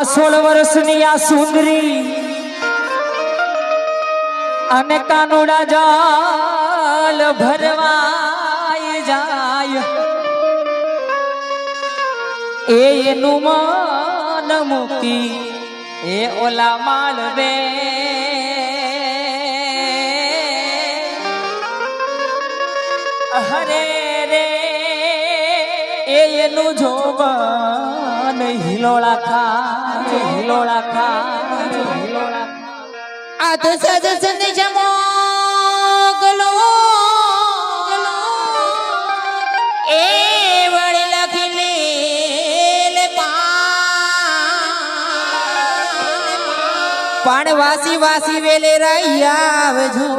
સોળ વર્ષની આ સુંદરી અને કાનુડા જાલ ભરવાય જાય. એ એનું મન મૂકી, એ ઓલા માળવે હરે એ એનું જોવાન હિલોળા ખા હિલોળા ખા હિલોળા. આ તો સજ સજ જમો ગલો એ વળી લખી લે પણ વાસી વાસી વેલે રહી આવજો.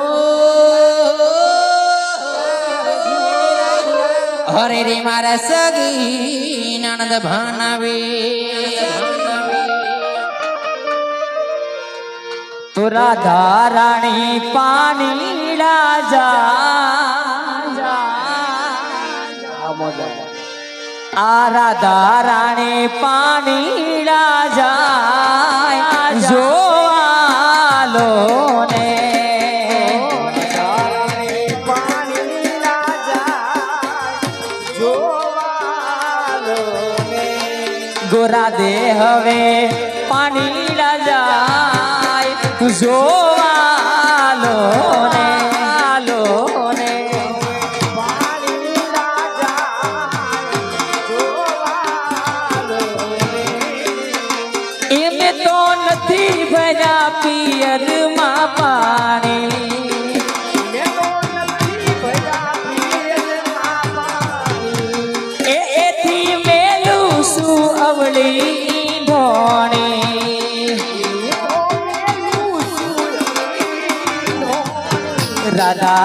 હરે રે મારા સગી નણદ ભાનાવે. તો રાધા રાણી પાણી રાજા આ રાધા પાણી રાજા જો આલો ને દે હવે પાણી રાજા જો આલો ને. નથી ભર્યા પિયરમાં પાણી.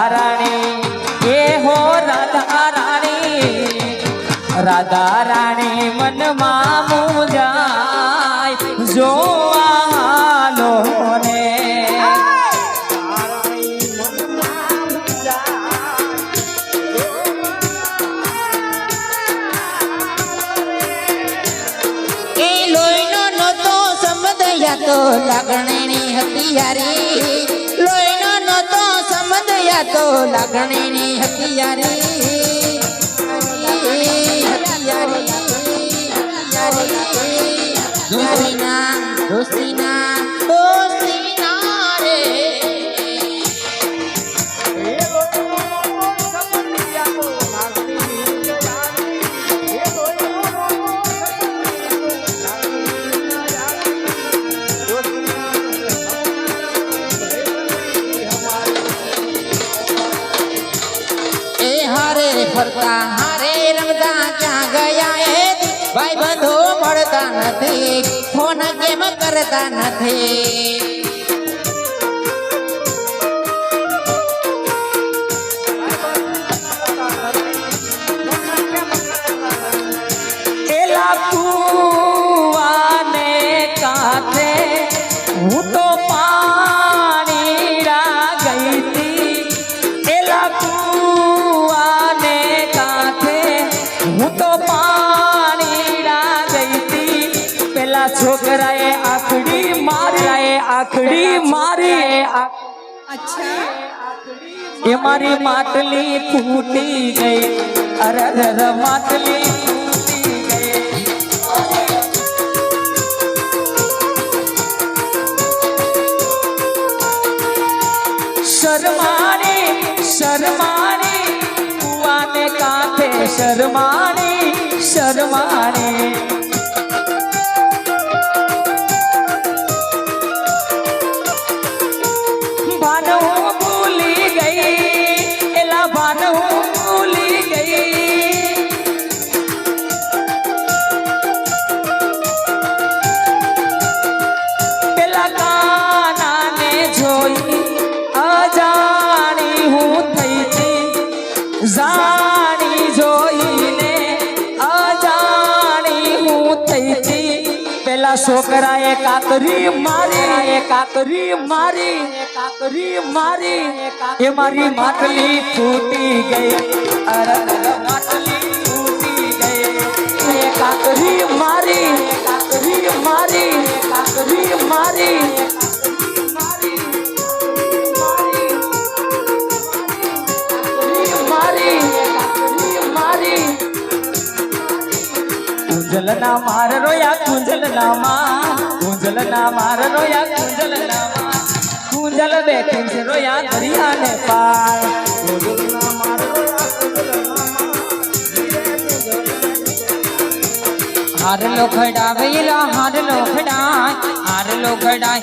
રાણી એ હો રાધા રાણી રાધા રાણી મનમાં મુજાય જો આલો ને. એ લોહીનો નહોતો સંબંધ યા તો લાગણીની લોહીનો નહોતો સંબંધ યા તો લાગણી ની હથિયારી દોસ્તીના દોસ્તીના દોસ્તીના ફરતા હારે રમતા ક્યાં ગયા એ? ભાઈ બંધો મળતા નથી ફોન કેમ કરતા નથી? છોકરાએ આખડી મારી આખડી મારી એ મારી માટલી ફૂટી ગઈ અરર અરે માટલી ફૂટી ગઈ શરમાણી શરમાણી, કુવાને કાંઠે શરમાણી શરમાણી. પેલા છોકરાએ કાકરી મારી એ કાકરી મારી એ કાકરી મારી એ મારી. માટલી ફૂટી ગઈ. અરે અરે, માટલી ફૂટી ગઈ. એ કાકરી મારી એ કાકરી મારી કુંજલના માર રોયા કુંજલના માં. કુંજલના માર રોયા કુંજલના માં. કુંજલ બેઠી છે રોયા દરિયાને પાર. કુંજલના માર રોયા કુંજલના માં. હારલો ખડાવે એલા હારલો ખડાય. હારલો ખડાય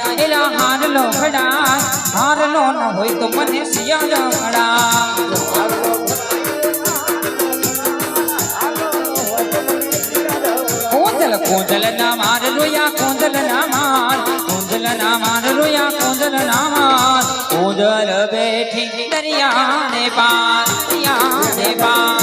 ન હોય તો મને સિયા કોંદલ ના માર રોયા કોંદલ ના માર કોંદલ ના માર રોયા કોંદલ ના માર કોંદલ બેઠી દરિયાને પાર દરિયાને પાર